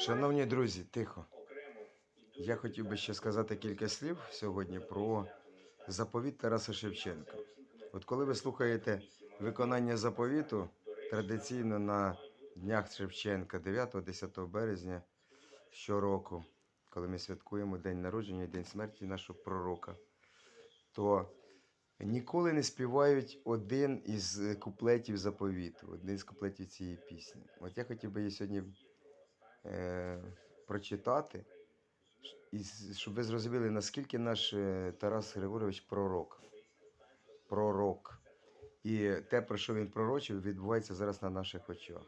Шановні друзі, тихо. Я хотів би ще сказати кілька слів сьогодні про заповіт Тараса Шевченка. От коли ви слухаєте виконання заповіту традиційно на Днях Шевченка 9-10 березня щороку, коли ми святкуємо День народження і День смерті нашого пророка, то ніколи не співають один із куплетів заповіту, один з куплетів цієї пісні. От я хотів би її сьогодні е, прочитати, і щоб ви зрозуміли, наскільки наш е, Тарас Григорович пророк. Пророк. І те, про що він пророчив, відбувається зараз на наших очах.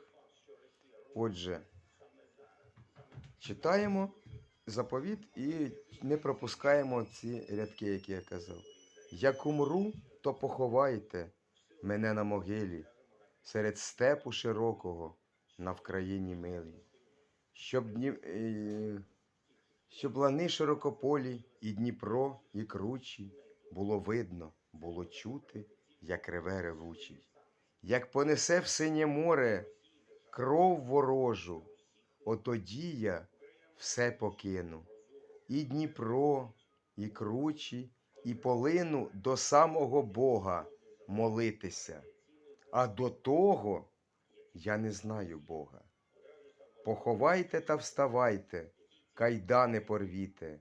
Отже, читаємо заповіт і не пропускаємо ці рядки, які я казав. Як умру, то поховайте мене на могилі серед степу широкого на Вкраїні милій щоб, е, щоб лани широкополі, і Дніпро, і кручі було видно, було чути, як реве ревучий, як понесе в синє море кров ворожу, отоді я все покину. І Дніпро, і кручі, і полину до самого Бога молитися. А до того я не знаю Бога. Поховайте та вставайте, кайдани порвіте,